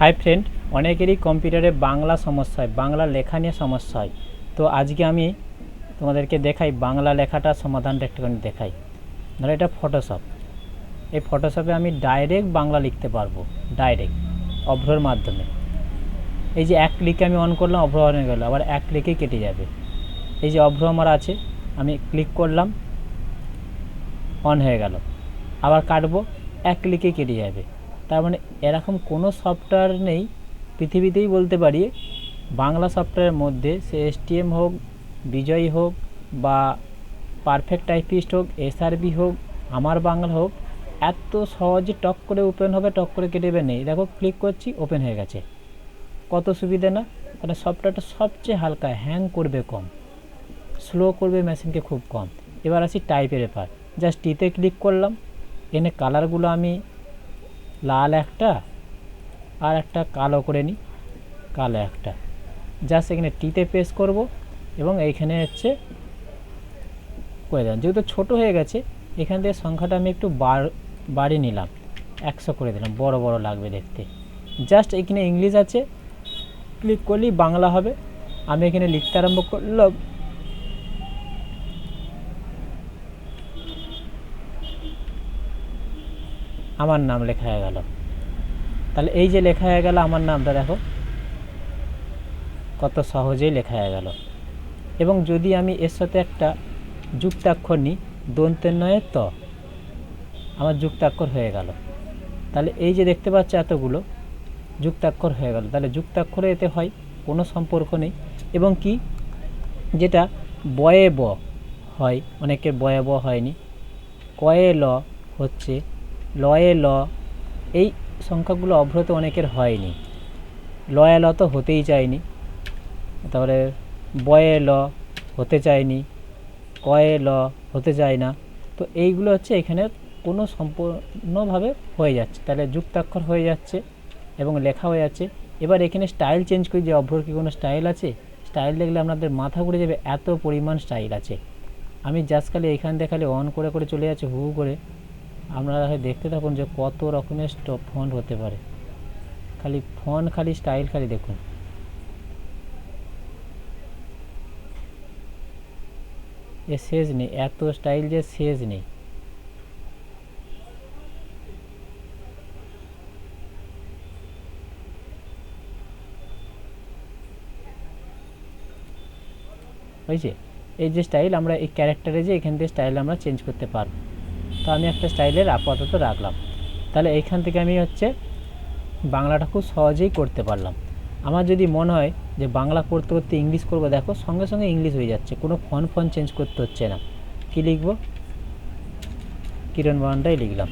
Hi friend, অনেকেরই কম্পিউটারে বাংলা সমস্যা হয়, বাংলা লেখা নিয়ে সমস্যা হয়। তো আজকে আমি তোমাদেরকে দেখাই, বাংলা লেখাটার সমাধানটা একটুখানি দেখাই। ধরো এটা ফটোশপ এই ফটোশপে আমি ডাইরেক্ট বাংলা লিখতে পারব ডাইরেক্ট অভ্রর মাধ্যমে। এই যে এক ক্লিকে আমি অন করলাম, অভ্র অন হয়ে গেলো, আবার এক ক্লিকেই কেটে যাবে। এই যে অভ্র আমার আছে, আমি ক্লিক করলাম অন হয়ে গেল। আবার কাটবো, এক ক্লিকে কেটে যাবে। তার মানে এরকম কোনো সফটওয়্যার নেই পৃথিবীতেই বলতে পারি। বাংলা সফটওয়্যারের মধ্যে সে এসটিএম হোক, বিজয় হোক বা পারফেক্ট টাইপিস্ট হোক এসআরবি হোক, আমার বাংলা হোক, এত সহজে টক করে ওপেন হবে, টক করে কেটে যাবে নেই। দেখো ক্লিক করছি ওপেন হয়ে গেছে। কত সুবিধা না? মানে সফটওয়্যারটা সবচেয়ে হালকা হ্যাং করবে কম স্লো করবে মেশিনকে খুব কম। এবার আসি টাইপের ব্যাপার। জাস্ট টিতে ক্লিক করলাম, এনে কালারগুলো আমি লাল একটা আর একটা কালো করে নিই, কালো একটা। জাস্ট এখানে টিতে প্রেস করব এবং এইখানে হচ্ছে করে দিলাম। যেহেতু ছোটো হয়ে গেছে, এখান থেকে সংখ্যাটা আমি একটু বাড়িয়ে নিলাম। একশো করে দিলাম, বড় বড় লাগবে দেখতে। জাস্ট এখানে ইংলিশ আছে ক্লিক করলেই বাংলা হবে। আমি এখানে লিখতে আরম্ভ করলাম। আমার নাম লেখা হয়ে গেল। তাহলে এই যে লেখা হয়ে গেল, আমার নামটা দেখো। কত সহজেই লেখা হয়ে গেল। এবং যদি আমি এর সাথে একটা যুক্তাক্ষর নিই, দন্তের নয় ত, আমার যুক্তাক্ষর হয়ে গেল। তাহলে এই যে দেখতে পাচ্ছ এতগুলো, যুক্তাক্ষর হয়ে গেল। তাহলে যুক্তাক্ষরে এতে হয়, কোনো সম্পর্ক নেই। এবং কি? যেটা বয়ে ব হয় অনেকের বয়ে ব হয়নি। কয়ে ল হচ্ছে লয়ে ল, এই সংখ্যাগুলো অভ্রত অনেকের হয়নি। লয়ে ল তো হতেই চায়নি। তারপরে বয়ে ল হতে চায়নি, কয়ে ল হতে চায় না। তো এইগুলো হচ্ছে এখানে কোনো সম্পূর্ণভাবে হয়ে যাচ্ছে। তাহলে যুক্তাক্ষর হয়ে যাচ্ছে এবং লেখা হয়ে যাচ্ছে। এবার এখানে স্টাইল চেঞ্জ করি যে অভ্রর কি কোনো স্টাইল আছে? স্টাইল দেখলে আপনাদের মাথা ঘুরে যাবে, এত পরিমাণ স্টাইল আছে। আমি জাস্ট খালি এখান থেকে খালি অন করে করে চলে যাচ্ছে হু করে। আপনারা দেখতে থাকুন যে কত রকমের স্টপ ফন্ট হতে পারে। খালি ফন্ট খালি স্টাইল খালি দেখুন। এ শেষ নেই, এত স্টাইল যে শেষ নেই। হয়েছে এই যে স্টাইল আমরা, এই ক্যারেক্টারে যে এখান থেকে স্টাইল আমরা চেঞ্জ করতে পারব। তো আমি একটা স্টাইলের আপাতত রাখলাম। তাহলে এইখান থেকে আমি হচ্ছে বাংলাটা খুব সহজেই করতে পারলাম। আমার যদি মনে হয় যে বাংলা করতে করতে ইংলিশ করব, দেখো সঙ্গে সঙ্গে ইংলিশ হয়ে যাচ্ছে, কোনো ফোন ফোন চেঞ্জ করতে হচ্ছে না। কি লিখব? কিরণ বানানটাই লিখলাম।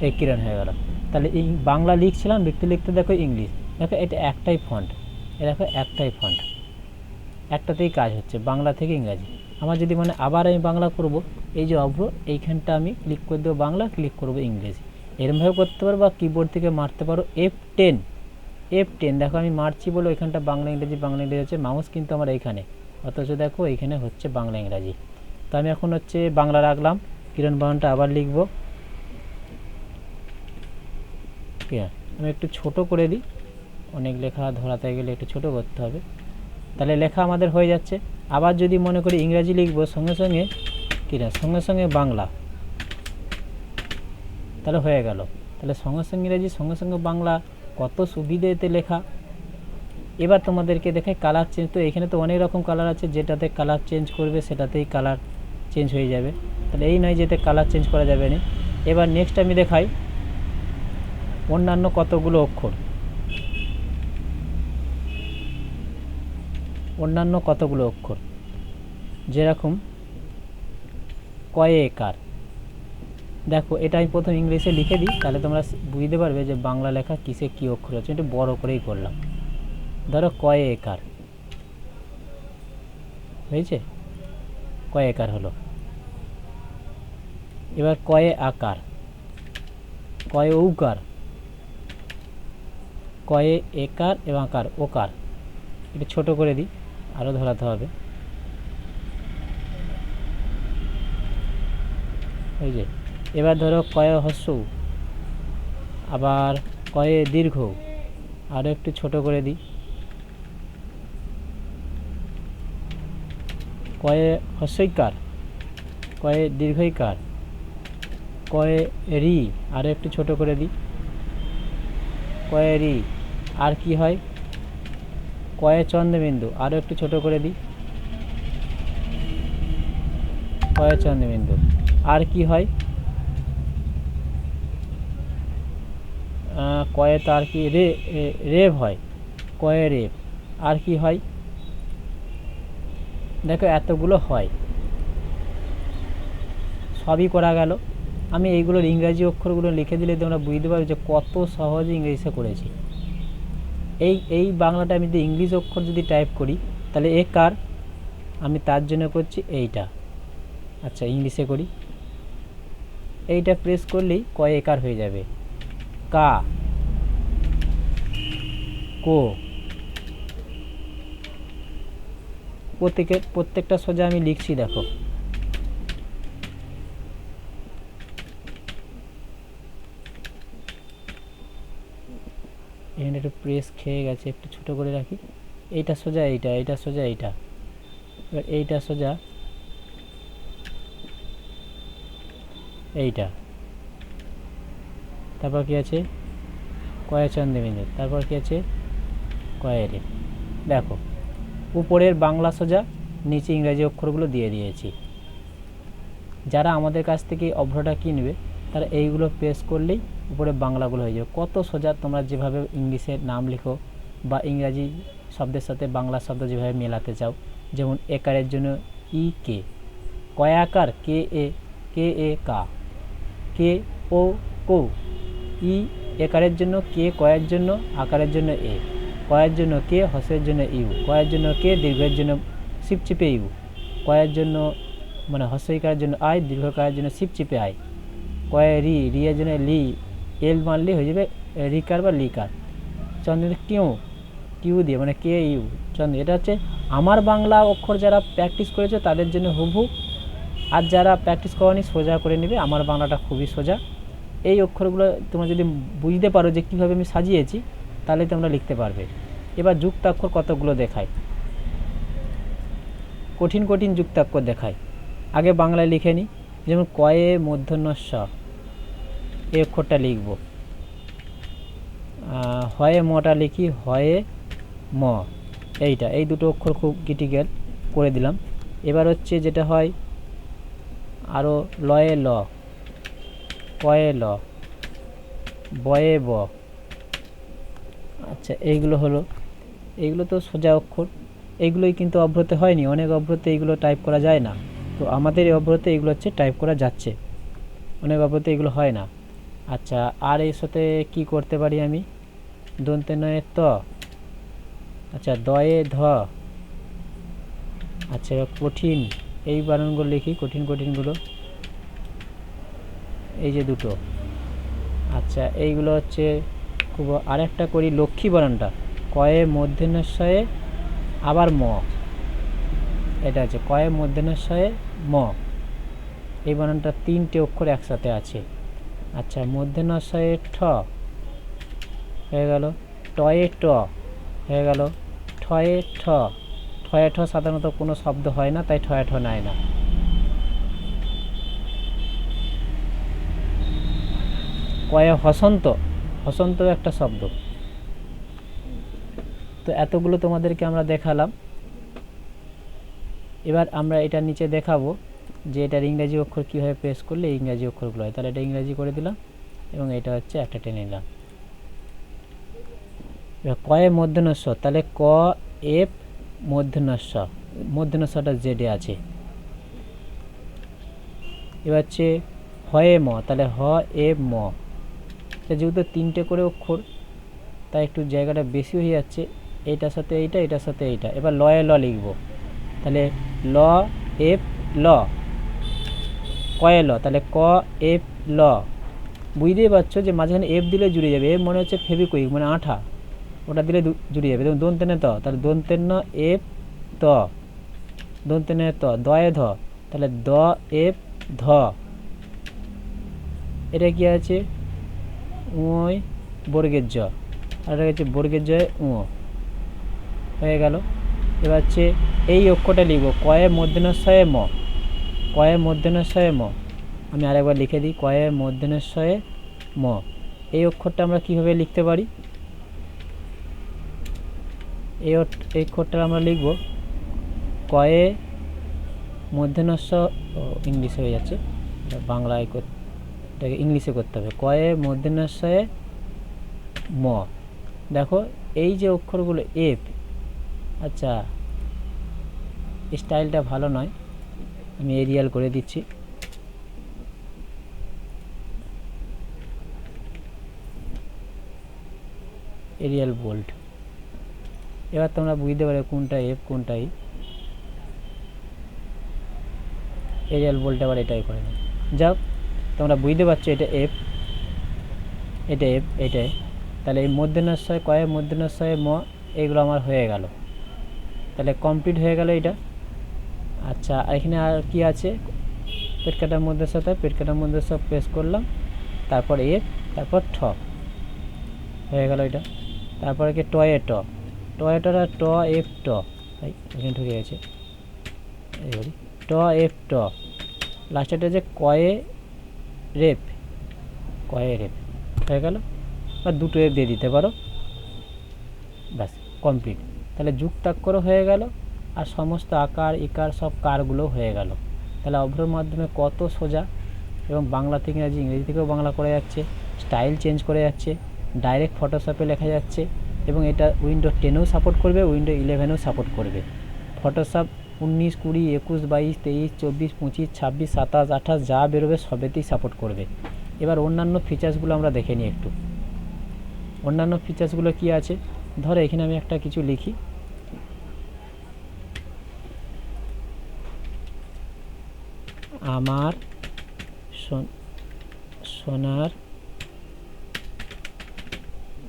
এই কিরণ হয়ে গেল। তাহলে বাংলা লিখছিলাম, লিখতে লিখতে দেখো ইংলিশ। দেখো এটা একটাই ফন্ট এ দেখো একটাই ফন্ট একটাতেই কাজ হচ্ছে, বাংলা থেকে ইংরাজি। আমার যদি মানে আবার আমি বাংলা করব, এই যে অভ্র, এইখানটা আমি ক্লিক করে দেবো বাংলা ক্লিক করব ইংরেজি। এরমভাবে করতে পারো বা কিবোর্ড থেকে মারতে পারো এফ টেন এফ টেন দেখো আমি মারছি বলে ওইখানটা বাংলা, ইংরেজি বাংলা, ইংরেজি হচ্ছে মাউস কিন্তু আমার এইখানে। অথচ দেখো এইখানে হচ্ছে বাংলা, ইংরাজি। তো আমি এখন হচ্ছে বাংলা রাখলাম, কিরণ বানানটা আবার লিখব। আমি একটু ছোট করে দিই, অনেক লেখা ধরাতে গেলে একটু ছোট করতে হবে। তাহলে লেখা আমাদের হয়ে যাচ্ছে। আবার যদি মনে করি ইংরাজি লিখব, সঙ্গে সঙ্গে কী না সঙ্গে সঙ্গে বাংলা। তাহলে হয়ে গেল। তাহলে সঙ্গে সঙ্গে ইংরাজি, সঙ্গে সঙ্গে বাংলা, কত সুবিধে এতে লেখা। এবার তোমাদেরকে দেখাই কালার চেঞ্জ তো এখানে তো অনেক রকম কালার আছে, যেটাতে কালার চেঞ্জ করবে, সেটাতেই কালার চেঞ্জ হয়ে যাবে। তাহলে এই নয় যেতে কালার চেঞ্জ করা যাবে না। এবার নেক্সট আমি দেখাই অন্যান্য কতগুলো অক্ষর। অন্যান্য কতগুলো অক্ষর? যেরকম কয়ে একার দেখো, এটা আমি প্রথম ইংলিশে লিখে দিই, তাহলে তোমরা বুঝতে পারবে যে বাংলা লেখা কিসে কী অক্ষর আছে। একটু বড় করেই করলাম। ধরো কয়ে একার হয়েছে? কয়ে একার হলো। এবার কয়ে আকার। কয়ে ঔকার কয়ে একার এবং আকার। ওকার। এটা ছোটো করে দিই। আরও ধরাতে হবে। ওই যে, এবার ধরো কয়ে হস্য আবার কয়ে দীর্ঘ আরও একটু ছোট করে দিই। কয়ে হস্যইকার, কয়ে দীর্ঘইকার, কয়ে রি আরও একটু ছোট করে দিই। কয়ে রি, আর কি হয়? কয়ে চন্দ্রবিন্দু আরও একটু ছোট করে দিই। কয়ে চন্দ্রবিন্দু আর কি হয়? কয়ে তার কি রে রেভ হয়? কয়ে রেভ আর কি হয়? দেখো, এতগুলো হয়। সবই করা গেল। আমি এইগুলোর ইংরাজি অক্ষরগুলো লিখে দিলে তোমরা বুঝতে পারবে যে কত সহজে ইংরেজিতে করেছি। এই এই বাংলাটা আমি যদি ইংলিশ অক্ষর যদি টাইপ করি, তাহলে এ কার? আমি তার জন্য করছি এইটা। আচ্ছা ইংলিশে করি। এইটা প্রেস করলেই কয় একার হয়ে যাবে? কা। কো। প্রত্যেকের, প্রত্যেকটা সোজা আমি লিখছি, দেখো। এখানে একটু প্রেস খেয়ে গেছে, একটু ছোটো করে রাখি। এইটা সোজা এইটা এইটা সোজা এইটা। এবার এইটা সোজা। এইটা। তারপর কি আছে? কয়া চন্দ্রবিন্দু। তারপর কি আছে? কয়েরে দেখো, উপরের বাংলা সোজা, নিচে ইংরাজি অক্ষরগুলো দিয়ে দিয়েছি। যারা আমাদের কাছ থেকে অভ্রটা কিনবে তারা এইগুলো প্রেস করলেই উপরে বাংলাগুলো হয়ে যাবে। কত সোজা তোমরা যেভাবে ইংলিশের নাম লিখো বা ইংরাজি শব্দের সাথে বাংলা শব্দ যেভাবে মেলাতে চাও, যেমন একারের জন্য ই কে কয়াকার কে এ কে এ কা, কে ও কো, ই একারের জন্য, কে কয়ের জন্য, আকারের জন্য এ, কয়ের জন্য কে হসের জন্য ইউ, কয়ের জন্য কে, দীর্ঘের জন্য সিপ চিপে ইউ, কয়ের জন্য মানে হস্যইকারের জন্য আয় দীর্ঘকারের জন্য সিপ চিপে আয় কয়ে রি রিয়ের জন্য লি, এল মারলে হয়ে যাবে রিকার বা লিকার। চন্দ্র কিউ কিউ দিয়ে মানে কে ইউ। চন্দ্র, এটা হচ্ছে আমার বাংলা অক্ষর যারা প্র্যাকটিস করেছে তাদের জন্য হুবহু। আর যারা প্র্যাকটিস করেনি সোজা করে নেবে, আমার বাংলাটা খুবই সোজা। এই অক্ষরগুলো তোমরা যদি বুঝতে পারো যে কীভাবে আমি সাজিয়েছি, তাহলে তোমরা লিখতে পারবে। এবার যুক্তাক্ষর কতগুলো দেখায়? কঠিন কঠিন যুক্তাক্ষর দেখায়। আগে বাংলায় লিখে নিই যেমন কয়ে মূর্ধন্য স এই অক্ষরটা লিখব। হয়ে মটা লিখি, হয়ে ম। এইটা, এই দুটো অক্ষর খুব ক্রিটিক্যাল করে দিলাম। এবার হচ্ছে যেটা হয় আরও লয়ে ল, কয়ে ল, বয়ে ব। আচ্ছা এইগুলো হলো, এইগুলো তো সোজা অক্ষর। এইগুলোই কিন্তু অভ্রতে হয়নি, অনেক অভ্রতে এইগুলো টাইপ করা যায় না। তো আমাদের এই অভ্রতে এগুলো হচ্ছে টাইপ করা যাচ্ছে। অনেক অভ্রতে এগুলো হয় না। আচ্ছা আর এর সাথে কি করতে পারি আমি? দন্তে নয়ে ত। আচ্ছা দয়ে ধ। আচ্ছা কঠিন। এই বানানগুলো লিখি, কঠিন, কঠিনগুলো। এই যে দুটো। আচ্ছা এইগুলো হচ্ছে খুব আরেকটা করি, লক্ষ্মী বানানটা। কয়ে মধ্যেনশয়ে আবার ম। এটা হচ্ছে কয়ে মধ্যেনশয়ে ম। এই বানানটা তিনটে অক্ষর একসাথে আছে। আচ্ছা মধ্যেনশয়ে ঠ। হয়ে গেল। টয়ে ট। হয়ে গেল। ঠয়ে ঠ। ঠয়ে ঠ সাধারণত কোনো শব্দ হয় না, তাই ঠয়ে ঠ নেয় না। কয়ে হসন্ত। হসন্ত একটা শব্দ। তো এতগুলো তোমাদেরকে আমরা দেখালাম। এবার আমরা এটা নিচে দেখাবো। যে এটার ইংরাজি অক্ষর কীভাবে প্রেস করলে ইংরাজি অক্ষরগুলো হয়। তাহলে এটা ইংরাজি করে দিলাম এবং এটা হচ্ছে একটা টেনে নিলাম। কয়ে মধ্যনস্ব, তাহলে ক এফ মধ্যনস্ব, মধ্যনস্বটা জেডে আছে। এবার হচ্ছে হয়ে ম, তাহলে হ এ ম। যেহেতু তিনটে করে অক্ষর, তাই একটু জায়গাটা বেশি হয়ে যাচ্ছে। এইটার সাথে এইটা এটার সাথে এইটা। এবার লয়ে ল লিখব। তাহলে ল, এফ, ল। কয়ে ল? তাহলে ক, এফ, ল। বুঝতেই পারছ যে মাঝখানে এফ দিলে জুড়ে যাবে। এফ মনে হচ্ছে ফেবিকুইক মানে আঠা। ওটা দিলে জুড়ে যাবে। দেখুন দোন তেনে ত। তাহলে দোন তেন এফ, ত। দোন তেনে ত। দয়ে ধ। তাহলে দ, এফ, ধ। এটা কি আছে? উয়, বর্গের জ। আর এটা হচ্ছে বর্গের জয় উ। হয়ে গেল। এবার হচ্ছে এই অক্ষরটা লিখব। কয়ে মধ্যনশয়ে ম। কয়ে মধ্যনশয়ে ম। আমি আরেকবার লিখে দিই কয়ে মধ্যনশয়ে ম। এই অক্ষরটা আমরা কীভাবে লিখতে পারি? এই এই অক্ষরটা আমরা লিখব কয়ে মধ্যনস্য ও, ইংলিশে হয়ে যাচ্ছে। বাংলায় এটাকে ইংলিশে করতে হবে। কয়ে মধ্যনস্যয়ে ম। দেখো এই যে অক্ষরগুলো এফ আচ্ছা স্টাইলটা ভালো নয়। আমি এরিয়াল করে দিচ্ছি। Arial bold. এবার তোমরা বুঝতে পারবে কোনটা এফ কোনটা ই এরিয়াল বোল্ট আবার এটাই করে না যাও, তোমরা বুঝতে পারছ এটা এফ এটা এফ এটাই। তাহলে এই মধ্যনশয় কয়ে মধ্যনশয় ম, এগুলো আমার হয়ে গেল। তাহলে কমপ্লিট হয়ে গেল এটা। আচ্ছা এখানে আর কি আছে? পেট কাটার মধ্যে সাথে পেট কাটার মধ্যে সব প্রেস করলাম, তারপর এফ তারপর ঠ। হয়ে গেল এটা। তারপরে কি টয়ে ট? টয়ে টটা ট এফ ট এই এখানে ঢুকে গেছে। এই বলি ট এফ ট। লাস্টেটা যে কয়ে রেপ কয়ে রেপ হয়ে গেল। বা দুটো এফ দিয়ে দিতে পারো। ব্যাস কমপ্লিট তাহলে যুক্তাক্ষর হয়ে গেল। আর সমস্ত আকার, ইকার সব কারগুলো হয়ে গেল। তাহলে অভ্রের মাধ্যমে কত সোজা? এবং বাংলা থেকে ইংরাজি ইংরেজি থেকেও বাংলা করে যাচ্ছে, স্টাইল চেঞ্জ করে যাচ্ছে, ডাইরেক্ট ফটোশপে লেখা যাচ্ছে, এবং এটা উইন্ডো টেনেও সাপোর্ট করবে, উইন্ডো ইলেভেনেও সাপোর্ট করবে। ফটোশপ উনিশ, কুড়ি, একুশ, বাইশ, তেইশ, চব্বিশ, পঁচিশ, ছাব্বিশ, সাতাশ, আঠাশ, যা বেরোবে সবেতেই সাপোর্ট করবে। এবার অন্যান্য ফিচার্সগুলো আমরা দেখে নিই একটু। অন্যান্য ফিচার্সগুলো কি আছে? ধরো এখানে আমি একটা কিছু লিখি। আমার সোন- সোনার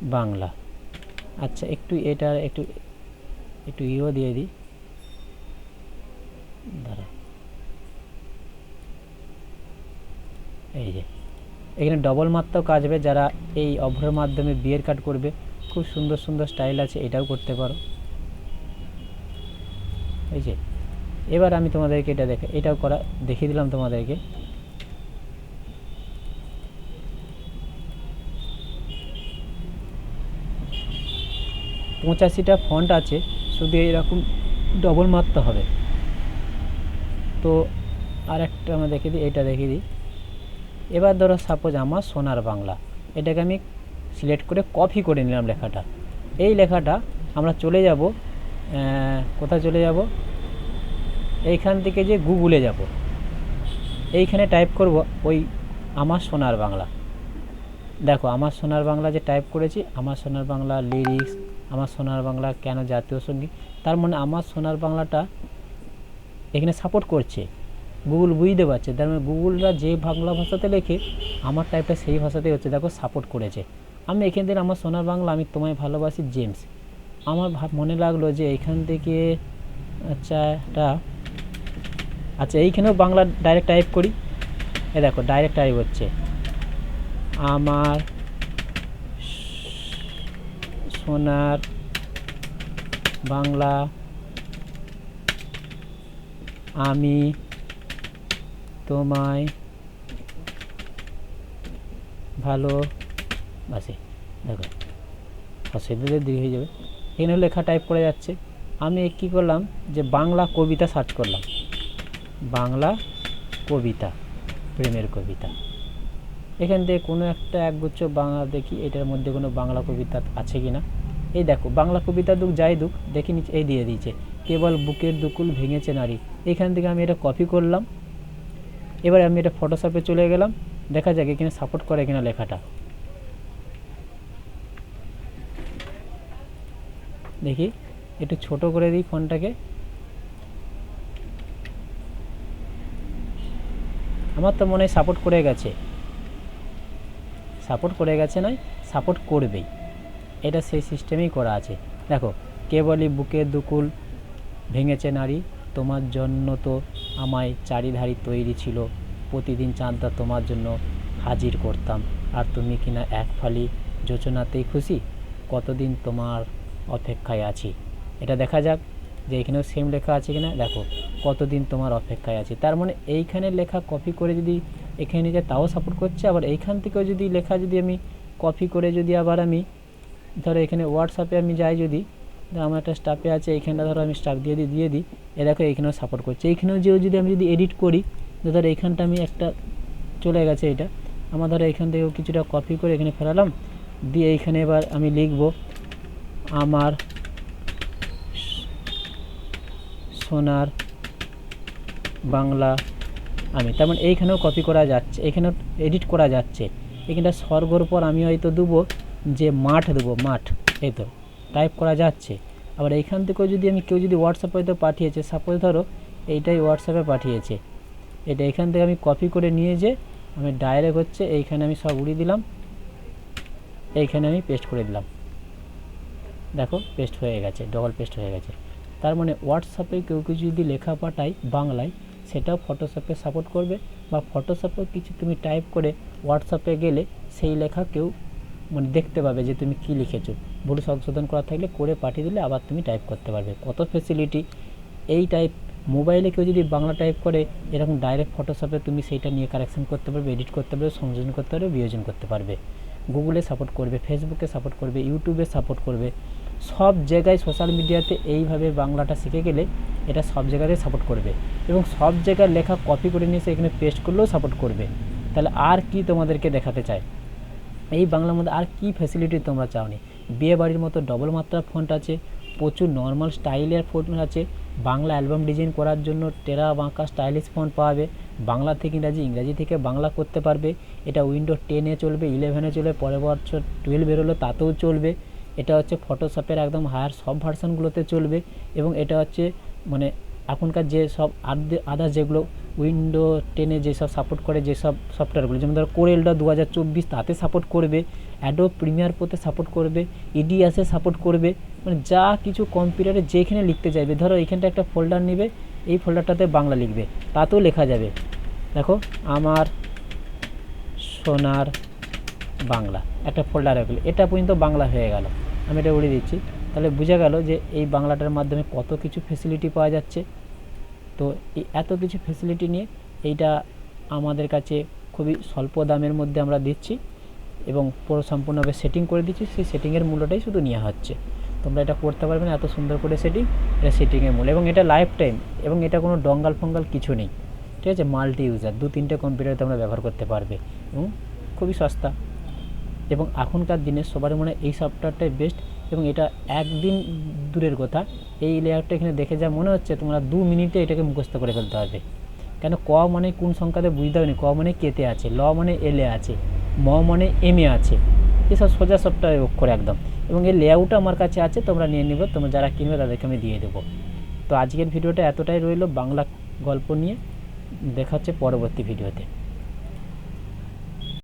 বাংলা। আচ্ছা একটু এটার একটু একটু ইও দিয়ে দিই। এই যে, এখানে ডবল মাত্রাও কাজ হবে যারা এই অভ্রের মাধ্যমে বিয়ের কাট করবে। খুব সুন্দর সুন্দর স্টাইল আছে, এটাও করতে পারো। এই যে এবার আমি তোমাদেরকে এটা দেখে, এটাও করা, দেখিয়ে দিলাম তোমাদেরকে। পঁচাশিটা ফন্ট আছে, শুধু এরকম ডবল মারতে হবে। তো আর একটা আমরা দেখে দিই, এটা দেখিয়ে দিই। এবার ধরো সাপোজ আমার সোনার বাংলা, এটাকে আমি সিলেক্ট করে কপি করে নিলাম লেখাটা। এই লেখাটা আমরা চলে যাব কোথায় চলে যাব? এইখান থেকে যে গুগলে যাব, এইখানে টাইপ করব ওই আমার সোনার বাংলা। দেখো, আমার সোনার বাংলা যে টাইপ করেছি, আমার সোনার বাংলা লিরিক্স আমার সোনার বাংলা কেন জাতীয় সংগীত, তার মানে আমার সোনার বাংলাটা এখানে সাপোর্ট করছে। গুগল বুঝতে পারছে, তার মানে গুগলরা যে বাংলা ভাষাতে লেখে, আমার টাইপটা সেই ভাষাতেই হচ্ছে, দেখো সাপোর্ট করেছে। আমি এখান থেকে আমার সোনার বাংলা, আমি তোমায় ভালোবাসি জেমস আমার মনে লাগল যে এখান থেকে আচ্ছা এটা আচ্ছা এইখানেও বাংলা ডাইরেক্ট টাইপ করি। এ দেখো ডাইরেক্ট টাইপ হচ্ছে আমার সোনার বাংলা, আমি তোমায় ভালো, বাসে দেখো অসুবিধা দিয়ে হয়ে যাবে। এখানে লেখা টাইপ করে যাচ্ছে। আমি কী করলাম যে বাংলা কবিতা সার্চ করলাম। বাংলা কবিতা, প্রেমের কবিতা। এখান থেকে কোনো একটা একগুচ্ছ বাংলা দেখি, এটার মধ্যে কোনো বাংলা কবিতা আছে কি না এই দেখো, বাংলা কবিতা দুঃখ যাই দুঃখ দেখি নিচে এই দিয়ে দিয়েছে, কেবল বুকের দুকুল ভেঙেছে নারী। এখান থেকে আমি এটা কপি করলাম। এবার আমি এটা ফটোশপে চলে গেলাম, দেখা যাক এখানে সাপোর্ট করে কিনা লেখাটা। দেখি, একটু ছোট করে দিই ফোনটাকে। আমার তো মনে হয় সাপোর্ট করে গেছে। সাপোর্ট করে গেছে নয় সাপোর্ট করবেই। এটা সেই সিস্টেমেই করা আছে। দেখো, কেবলই বুকের দুকুল ভেঙেছে নারী, তোমার জন্য তো আমায় চারিধারি তৈরি ছিল। প্রতিদিন চাঁদটা তোমার জন্য হাজির করতাম। আর তুমি কিনা এক ফালি যোচনাতেই খুশি? কতদিন তোমার অপেক্ষায় আছি? এটা দেখা যাক। যে এখানেও সেম লেখা আছে কিনা, দেখো, কতদিন তোমার অপেক্ষায় আছে। তার মানে এইখানে লেখা কপি করে যদি এখানে নিয়ে যাই তাও সাপোর্ট করছে, আবার এইখান থেকেও যদি লেখা যদি আমি কপি করে যদি আবার আমি, ধরো এখানে হোয়াটসঅ্যাপে আমি যাই যদি আমার একটা স্টাফে আছে, এইখানটা ধরো আমি স্টাফ দিয়ে দিই দিয়ে দিই, এ দেখো এইখানেও সাপোর্ট করছে। এইখানেও যেও যদি আমি যদি এডিট করি ধরো এইখানটা আমি একটা চলে গেছে এটা, আমার ধরো এখান থেকেও কিছুটা কপি করে এখানে ফেরালাম, দিয়ে এইখানে এবার আমি লিখব, আমার স- সোনার বাংলা আমি। তার মানে এইখানেও কপি করা যাচ্ছে এখানেও এডিট করা যাচ্ছে। এখানটা স্বর্গর পর আমি হয়তো দেবো, যে মাঠ দেবো, মাঠ, এই তো। টাইপ করা যাচ্ছে। আবার এইখান থেকেও যদি আমি কেউ যদি হোয়াটসঅ্যাপে হয়তো পাঠিয়েছে সাপোজ ধরো এইটাই হোয়াটসঅ্যাপে পাঠিয়েছে। এটা এখান থেকে আমি কপি করে নিয়ে যে আমি ডাইরেক্ট হচ্ছে, এইখানে আমি সব উড়িয়ে দিলাম, এইখানে আমি পেস্ট করে দিলাম। দেখো পেস্ট হয়ে গেছে ডবল পেস্ট হয়ে গেছে। তার মানে হোয়াটসঅ্যাপে কেউ কিছু যদি লেখা পাঠায় বাংলায়, সেটাও ফটোশপে সাপোর্ট করবে বা ফটোশপে কিছু তুমি টাইপ করে হোয়াটসঅ্যাপে গেলে সেই লেখা কেউ মানে দেখতে পাবে যে তুমি কী লিখেছো। ভুল সংশোধন করা থাকলে করে পাঠিয়ে দিলে আবার তুমি টাইপ করতে পারবে। কত ফেসিলিটি এই টাইপ মোবাইলে কেউ যদি বাংলা টাইপ করে, এরকম ডাইরেক্ট ফটোশপে তুমি সেইটা নিয়ে কারেকশন করতে পারবে এডিট করতে পারবে, সংযোজন করতে পারবে, বিয়োজন করতে পারবে। গুগলে সাপোর্ট করবে ফেসবুকে সাপোর্ট করবে ইউটিউবে সাপোর্ট করবে। সব জায়গায় সোশ্যাল মিডিয়াতে এইভাবে বাংলাটা শিখে গেলে এটা সব জায়গাতে সাপোর্ট করবে। এবং সব জায়গায় লেখা কপি করে নিয়ে এখানে পেস্ট করলেও সাপোর্ট করবে। তাহলে আর কি তোমাদেরকে দেখাতে চায়? এই বাংলার মধ্যে আর কি ফ্যাসিলিটি তোমরা চাওনি? বিয়ে বাড়ির মতো ডবল মাত্রা ফন্ট আছে, প্রচুর নর্মাল স্টাইলের ফন্ট আছে, বাংলা অ্যালবাম ডিজাইন করার জন্য টেরা বাঁকা স্টাইলিশ ফন্ট পাবে, বাংলা থেকে ইংরাজি ইংরাজি থেকে বাংলা করতে পারবে, এটা উইন্ডো টেনে চলবে ইলেভেনে চলবে, পরের বছর টুয়েলভ বেরোলো, তাতেও চলবে। এটা হচ্ছে ফটোশপের একদম হায়ার সব ভার্সানগুলোতে চলবে এবং এটা হচ্ছে মানে এখনকার যে সব আদার্স যেগুলো উইন্ডো টেনে যেসব সাপোর্ট করে যেসব সফটওয়্যারগুলো যেমন ধরো কোরেলটা দু হাজার চব্বিশ তাতে সাপোর্ট করবে অ্যাডো প্রিমিয়ার পোতে সাপোর্ট করবে ইডিএসে সাপোর্ট করবে মানে যা কিছু কম্পিউটারে যেখানে লিখতে চাইবে, ধরো এইখানটা একটা ফোল্ডার নেবে, এই ফোল্ডারটাতে বাংলা লিখবে, তাতেও লেখা যাবে। দেখো, আমার সোনার বাংলা, একটা ফোল্ডার হয়ে গেলো, এটা পর্যন্ত বাংলা হয়ে গেল। আমি এটা উড়িয়ে দিচ্ছি। তাহলে বোঝা গেল যে এই বাংলাটার মাধ্যমে কত কিছু ফেসিলিটি পাওয়া যাচ্ছে। তো এই এত কিছু ফেসিলিটি নিয়ে এইটা আমাদের কাছে খুবই স্বল্প দামের মধ্যে আমরা দিচ্ছি এবং পুরো সম্পূর্ণভাবে সেটিং করে দিচ্ছি। সেই সেটিংয়ের মূল্যটাই শুধু নেওয়া হচ্ছে। তোমরা এটা করতে পারবে না, এত সুন্দর করে সেটিং এটা সেটিংয়ের মূল্য। এবং এটা লাইফ টাইম এবং এটা কোনো ডঙ্গাল ফঙ্গাল কিছু নেই। ঠিক আছে? মাল্টি ইউজার দু তিনটে কম্পিউটার তোমরা ব্যবহার করতে পারবে। এবং খুবই সস্তা। এবং এখনকার দিনে সবার মনে এই সফটওয়্যারটাই বেস্ট এবং এটা একদিন দূরের কথা। এই লেয়ারটা এখানে দেখে যা মনে হচ্ছে তোমরা দু মিনিটে এটাকে মুখস্থ করে ফেলতে হবে কেন ক মানে কোন সংখ্যাতে বুঝতে হবে ক মানে কেতে আছে? ল মানে এলে আছে? ম মানে এম এ আছে? এসব সোজা সফটওয়্যার অক্ষর একদম। এবং এই লেআউটও আমার কাছে আছে, তোমরা নিয়ে নেবে, তোমরা যারা কিনবে তাদেরকে আমি দিয়ে দেবো। তো আজকের ভিডিওটা এতটাই রইল, বাংলা গল্প নিয়ে। দেখা হচ্ছে পরবর্তী ভিডিওতে।